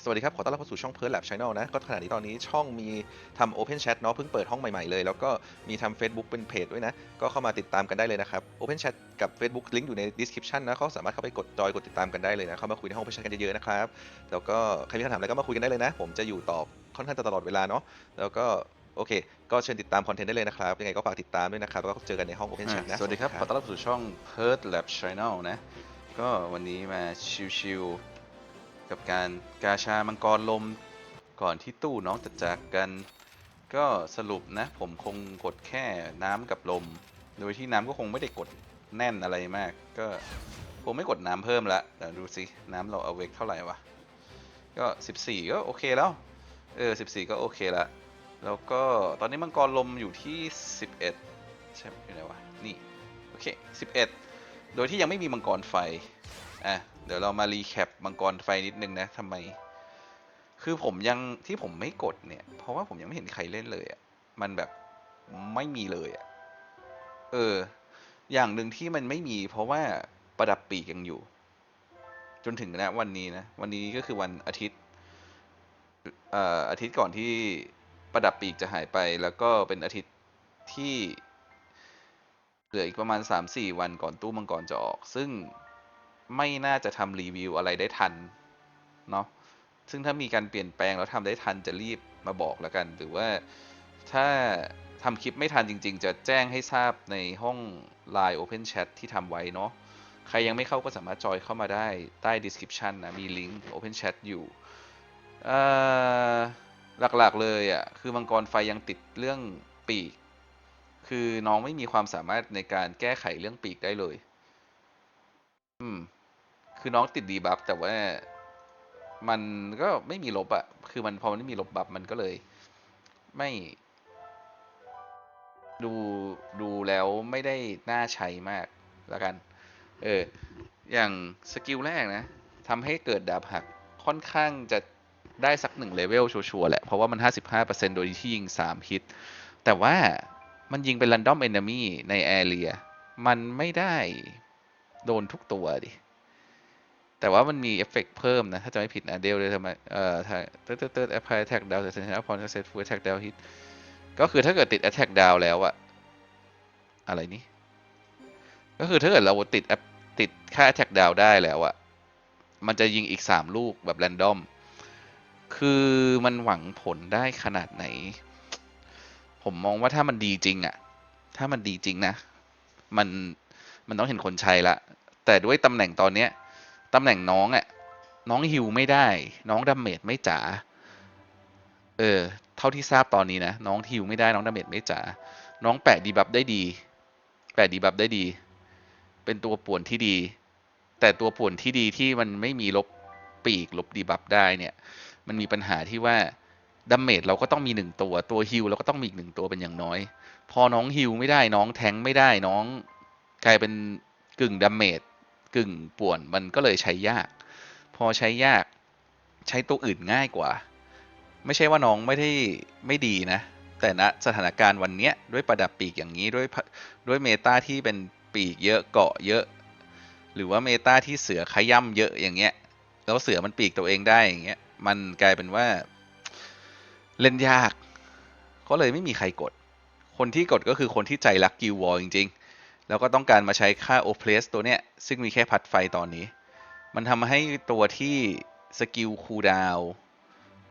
เคสวัสดีครับ ขอต้อนรับเข้าสู่ช่อง p e r l Lab Channel นะ ก็ขณะนี้ตอนนี้ช่องมีทำ Open Chat เนาะเพิ่งเปิดห้องใหม่ ๆ เลย แล้วก็มีทำ Facebook เป็นเพจด้วยนะ ก็เข้ามาติดตามกันได้เลยนะครับ Open Chat กับ Facebook ลิงก์อยู่ใน description นะก็สามารถเข้าไปกดจอยกดติดตามกันได้เลยนะ เข้ามาคุยในห้อง Open Chat กันเยอะๆนะครับ แล้วก็ใครมีคำถามอะไรก็มาคุยกันได้เลยนะ ผมจะอยู่ตอบค่อนข้างจะตลอดเวลาเนาะ แล้วก็โอเค ก็เชิญติดตามคอนเทนต์ได้เลยนะครับ ยังไงก็ฝากติดตามด้วยนะครับแล้วก็เจอกันในห้อง Open Chat นะ สวัสดีครับ ขอต้อนรับสู่ช่อง p e r t Lab Channel นะ ก็วันนี้มาชิวๆ กับการกาชามังกรลมก่อนที่ตู้น้องจะจากกัน ก็สรุปนะ ผมคงกดแค่น้ำกับลม โดยที่น้ำก็คงไม่ได้กดแน่นอะไรมาก ก็คงไม่กดน้ำเพิ่มละเดี๋ยวดูสิน้ำเราเอาเวกเท่าไหร่วะ ก็ 14 ก็โอเคแล้ว เออ 14 ก็โอเคละแล้วก็ตอนนี้มังกรลมอยู่ที่ 11 ใช่ไหมอยู่ไหนวะ นี่ โอเค 11 โดยที่ยังไม่มีมังกรไฟ อะเดี๋ยวเรามารีแคปมังกรไฟนิดนึงนะทำไม คือผมยังที่ผมไม่กดเนี่ย เพราะว่าผมยังไม่เห็นใครเล่นเลยอะ่ะมันแบบไม่มีเลยอะ่ะเออ อย่างหนึ่งที่มันไม่มี เพราะว่าประดับปีกยังอยู่ จนถึงนะวันนี้นะ วันนี้ก็คือวันอาทิตย์เอ่ออาทิตย์ก่อนที่ประดับปีกจะหายไป แล้วก็เป็นอาทิตย์ที่เหลืออีกประมาณ 3-4 วันก่อนตู้มังกรจะออก ซึ่ง ไม่น่าจะทำรีวิวอะไรได้ทันเนาะซึ่งถ้ามีการเปลี่ยนแปลงแล้วทำได้ทันจะรีบมาบอกแล้วกัน หรือว่าถ้าทำคลิปไม่ทันจริง ๆ จะแจ้งให้ทราบในห้อง Line Open Chat ที่ทำไว้เนาะใครยังไม่เข้าก็สามารถจอยเข้ามาได้ใต้ description นะ มีลิงก์ Open Chat อยู่หลักๆเลยอะคือมังกรไฟยังติดเรื่องปีก คือน้องไม่มีความสามารถในการแก้ไขเรื่องปีกได้เลย อืม คือน้องติดดีบัฟแต่ว่ามันก็ไม่มีลบอะคือมันพอมันไม่มีลบบัฟมันก็เลย ไม่ ดูดูแล้วไม่ได้น่าใช้มากแล้วกัน เออ อย่างสกิลแรกนะทำให้เกิดดาบหักค่อนข้างจะได้สักหนึ่งเลเวลชัวร์แหละ เพราะว่ามัน 55%โดยที่ยิง 3 ฮิต แต่ว่ามันยิงเป็น random enemy ใน area มันไม่ได้โดนทุกตัวดิ แต่ว่ามันมีเอฟเฟกต์เพิ่มนะ ถ้าจะไม่ผิดนะเดลเลยทำไมเอ่อถ้าเติร์ดเติร์ดเติร์ดแอปพลายแท็กดาวเซนเซอร์พอนเซตฟูแท็กดาวฮิตก็คือถ้าเกิดติด attack down แล้วอะอะไรนี่ก็คือถ้าเกิดเราติดแอปติดค่า attack down ได้แล้วอะมันจะยิงอีก 3 ลูกแบบ random คือมันหวังผลได้ขนาดไหน ผมมองว่าถ้ามันดีจริงอะถ้ามันดีจริงนะ มัน มันต้องเห็นคนใช้ละ แต่ด้วยตำแหน่งตอนเนี้ย ตำแหน่งน้องอะน้องฮิวไม่ได้ น้องดาเมจไม่จ๋าเออเท่าที่ทราบตอนนี้นะน้องฮิวไม่ได้น้องดาเมจไม่จ๋าน้องแปะดีบัฟได้ดี แปะดีบัฟได้ดี เป็นตัวป่วนที่ดี แต่ตัวป่วนที่ดีที่มันไม่มีลบปีกลบดีบัฟได้เนี่ย มันมีปัญหาที่ว่าดาเมจเราก็ต้องมีหนึ่งตัวตัวฮิลเราก็ต้องมีอีกหนึ่งตัวเป็นอย่างน้อย พอน้องฮิลไม่ได้น้องแทงไม่ได้น้องกลายเป็นกึ่งดาเมจ กึ่งป่วน มันก็เลยใช้ยาก พอใช้ยากใช้ตัวอื่นง่ายกว่า ไม่ใช่ว่าน้องไม่ได้ไม่ดีนะ แต่ณสถานการณ์วันเนี้ยด้วยประดับปีกอย่างนี้ด้วยด้วยเมตาที่เป็นปีกเยอะเกาะเยอะ หรือว่าเมตาที่เสือขย่ำเยอะอย่างเงี้ยแล้วเสือมันปีกตัวเองได้อย่างเงี้ยมันกลายเป็นว่าเล่นยาก ก็เลยไม่มีใครกด คนที่กดก็คือคนที่ใจรักกิววอลจริง ๆ แล้วก็ต้องการมาใช้ค่าโอเพลสตัวเนี้ย ซึ่งมีแค่พัดไฟตอนนี้ มันทำให้ตัวที่สกิลคูลดาว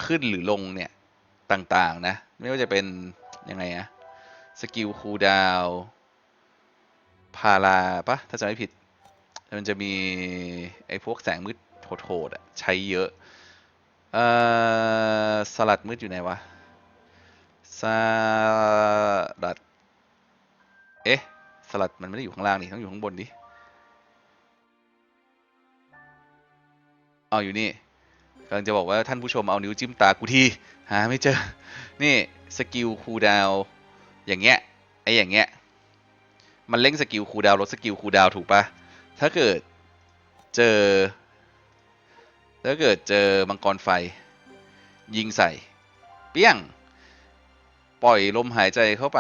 ขึ้นหรือลงเนี่ย ต่างๆนะ ไม่ว่าจะเป็น ยังไงอะสกิลคูลดาวพาราปะถ้าจะไม่ผิด มันจะมี ไอ้พวกแสงมืดโหดๆอะใช้เยอะเอ่อสลัดมืดอยู่ไหนวะสลัด สลัดมันไม่ได้อยู่ข้างล่างนี่ต้องอยู่ข้างบนดิเอาอยู่นี่กำลังจะบอกว่าท่านผู้ชมเอานิ้วจิ้มตากูทีหาไม่เจอ นี่สกิลคูดาวอย่างเงี้ยไอ้อย่างเงี้ยมันเล่งสกิลคูดาวลดสกิลคูดาวถูกปะถ้าเกิดเจอ ถ้าเกิดเจอมังกรไฟ ยิงใส่ เปี้ยง ปล่อยลมหายใจเข้าไป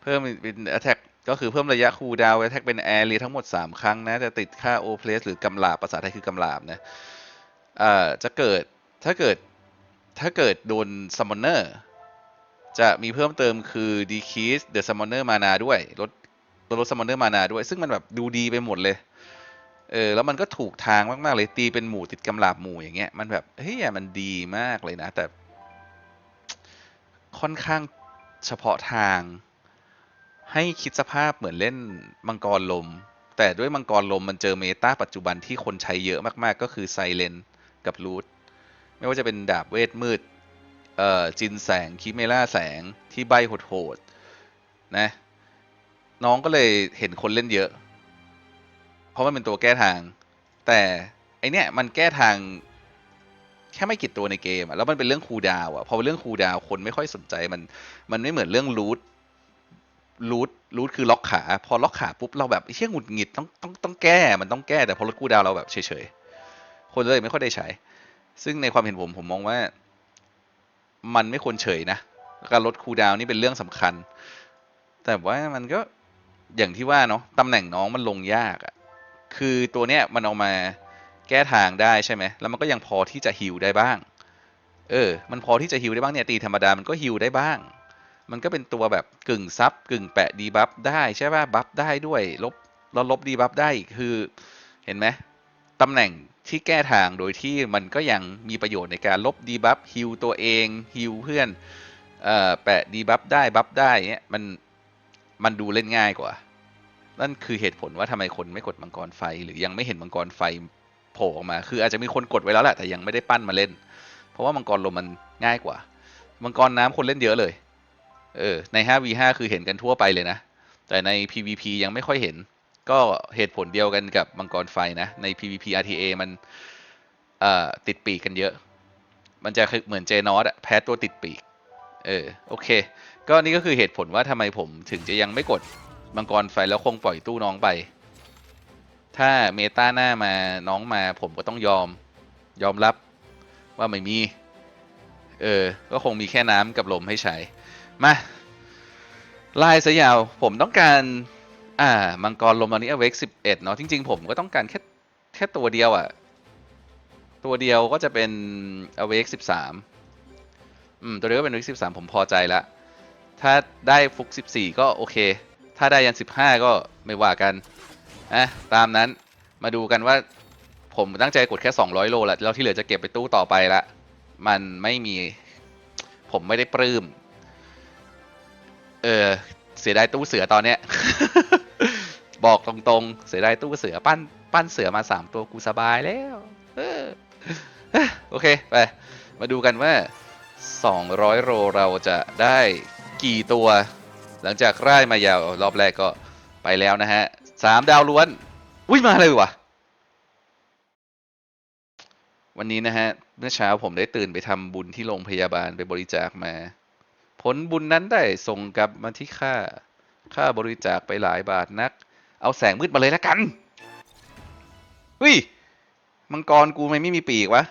เพิ่มเป็น attack ก็คือเพิ่มระยะคูลดาวน์ attack เป็นแอเรียทั้งหมด 3 ครั้งนะ จะติดค่า o p l a c e หรือกำลาบภาษาไทยคือกำลาบนะเอ่อจะเกิดถ้าเกิดถ้าเกิดโดน summoner จะมีเพิ่มเติมคือ decrease the summoner mana ด้วยลดลดลด summoner mana ด้วย ซึ่งมันแบบดูดีไปหมดเลยเออแล้วมันก็ถูกทางมาก ๆ เลยตีเป็นหมู่ติดกำลาบหมู่อย่างเงี้ยมันแบบเฮ้ยมันดีมากเลยนะ แต่ค่อนข้างเฉพาะทาง ให้คิดสภาพเหมือนเล่นมังกรลม แต่ด้วยมังกรลมมันเจอเมตาปัจจุบันที่คนใช้เยอะมากๆ ก็คือไซเลนกับรูทไม่ว่าจะเป็นดาบเวทมืดเอ่อจินแสงคิเมล่าแสงที่ใบโหดๆนะน้องก็เลยเห็นคนเล่นเยอะ เพราะมันเป็นตัวแก้ทาง แต่ไอเนี้ยมันแก้ทางแค่ไม่กี่ตัวในเกมอะแล้วมันเป็นเรื่องคูดาวอะพอเป็นเรื่องคูดาวคนไม่ค่อยสนใจมันมันไม่เหมือนเรื่องรูท รูทรูทคือล็อกขา พอล็อกขาปุ๊บเราแบบเชี่ยหงุดหงิดต้องต้องต้องแก้มันต้องแก้แต่พอลดคูลดาวเราแบบเฉยๆคนเลยไม่ค่อยได้ใช้ ซึ่งในความเห็นผมผมมองว่า มันไม่ควรเฉยนะการลดคูดาวนี่เป็นเรื่องสำคัญ แต่ว่ามันก็อย่างที่ว่าเนาะตำแหน่งน้องมันลงยากอะคือตัวเนี้ยมันเอามาแก้ทางได้ใช่ไหมแล้วมันก็ยังพอที่จะฮิลได้บ้าง เออ มันพอที่จะฮิลได้บ้างเนี่ยตีธรรมดามันก็ฮิลได้บ้าง มันก็เป็นตัวแบบกึ่งซับกึ่งแปะดีบัฟได้ใช่ป่ะบัฟได้ด้วยลบแล้วลบดีบัฟได้คือเห็นไหมตำแหน่งที่แก้ทางโดยที่มันก็ยังมีประโยชน์ในการลบดีบัฟฮิลตัวเองฮิลเพื่อนเอ่อแปะดีบัฟได้บัฟได้เนี้ยมันมันดูเล่นง่ายกว่า นั่นคือเหตุผลว่าทำไมคนไม่กดมังกรไฟ หรือยังไม่เห็นมังกรไฟโผล่ออกมา คืออาจจะมีคนกดไว้แล้วแหละแต่ยังไม่ได้ปั้นมาเล่น เพราะว่ามังกรลมมันง่ายกว่า มังกรน้ำคนเล่นเยอะเลย เออใน 5v5 คือเห็นกันทั่วไปเลยนะ แต่ใน PVP ยังไม่ค่อยเห็น ก็เหตุผลเดียวกันกับมังกรไฟนะ ใน PVP RTA มันติดปีกกันเยอะ มันจะเหมือนเจนอสอะแพ้ตัวติดปีก เออโอเค ก็นี่ก็คือเหตุผลว่าทำไมผมถึงจะยังไม่กดมังกรไฟแล้วคงปล่อยตู้น้องไป ถ้าเมตาหน้ามาน้องมาผมก็ต้องยอมยอมรับว่าไม่มี เออ ก็คงมีแค่น้ำกับลมให้ใช้ มาลายสยาวผมต้องการ อ่า มังกรลมตอนนี้เวกสิบเอ็ดเนาะจริง ๆ ผมก็ต้องการแค่แค่ตัวเดียวอะ่ะ ตัวเดียวก็จะเป็นอเวกสิบสามอืม ตัวเดียวก็เป็นอเวกสิบสามผมพอใจละถ้าได้ฟุกสิบสี่ก็โอเค ถ้าได้ยันสิบห้าก็ไม่ว่ากันอะตามนั้นมาดูกันว่าผมตั้งใจกดแค่ 200 โลละแล้วที่เหลือจะเก็บไปตู้ต่อไปละ มันไม่มี ผมไม่ได้ปลื้ม เออ เสียดายตู้เสือตอนเนี้ย บอกตรงๆ เสียดายตู้เสือปั้นปั้นเสือมาสามตัวกูสบายแล้ว เออ โอเค ไป มาดูกันว่า 200โลเราจะได้กี่ตัว หลังจากร่ายมายาวรอบแรกก็ไปแล้วนะฮะสามดาวล้วน อุ้ยมาเลยวะวันนี้นะฮะ เมื่อเช้าผมได้ตื่นไปทำบุญที่โรงพยาบาลไปบริจาคมา ผลบุญนั้นได้ส่งกลับมาที่ค่าค่าบริจาคไปหลายบาทนัก เอาแสงมืดมาเลยละกันเฮ้ยมังกรกูไม่ไม่มีปีกวะ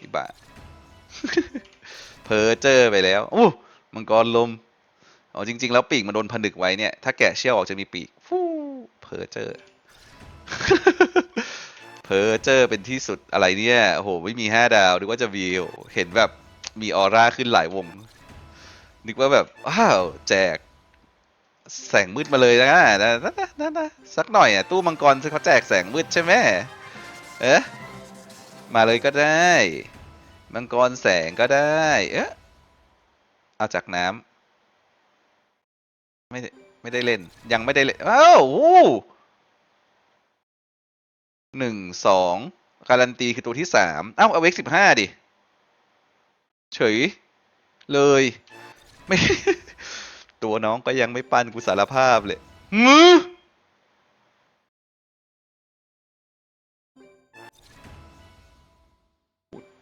อีบ้าเพอเจอไปแล้วอู้มังกรลมอ๋อจริง ๆ แล้วปีกมันโดนผนึกไว้เนี่ย ถ้าแกะเชี่ยวออกจะมีปีกฟูเพอเจอเพอเจอเป็นที่สุดอะไรเนี่ยโอ้โหไม่มีห้าดาวนึกว่าจะวิวเห็นแบบมีออร่าขึ้นหลายวง นึกว่าแบบว้าวแจก แสงมืดมาเลยนะนะนะนะนะสักหน่อยอะตู้มังกรเขาแจกแสงมืดใช่ไหมเอ๊ะมาเลยก็ได้ มังกรแสงก็ได้ เอ๊ะเอาจากน้ำไม่ได้ไม่ได้เล่นยังไม่ได้เล่นอ้าวหนึ่งสองการันตีคือตัวที่สามเอ้าเอาเวกสิบห้าดิ เฉย เลย ไม่ ตัวน้องก็ยังไม่ปั้นกูสารภาพเลยงือ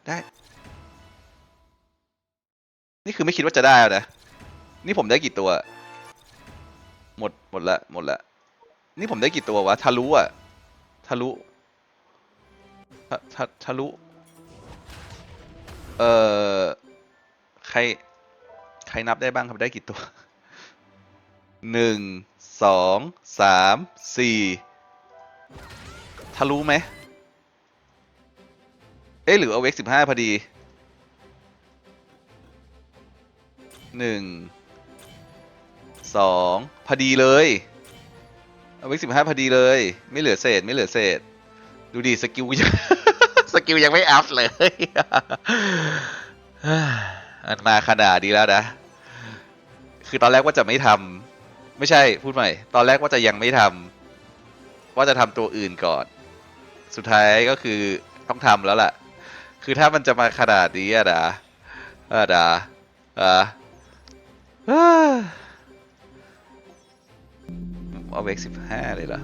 ได้ นี่คือไม่คิดว่าจะได้แล้วนะ นี่ผมได้กี่ตัว หมด หมดละ หมดละ นี่ผมได้กี่ตัววะ ทะลุอะทะลุ ทะทะทะลุ เอ่อ ใคร ใครนับได้บ้างครับได้กี่ตัวหนึ่งสองสามสี่ทะลุไหมเอ๊ะหรือเอาเวกสิบห้าพอดีหนึ่งสองพอดีเลยเอาเวกสิบห้าพอดีเลย ไม่เหลือเศษไม่เหลือเศษ ดูดิสกิลสกิลยังไม่อัพเลย นมาขนาดนี้แล้วนะ คือตอนแรกว่าจะไม่ทำไม่ใช่พูดใหม่ ตอนแรกว่าจะยังไม่ทำว่าจะทำตัวอื่นก่อน สุดท้ายก็คือต้องทำแล้วล่ะ คือถ้ามันจะมาขนาดนี้อะนะอะนะอะอ่าเอาเวกสิบห้าเลยเหรอ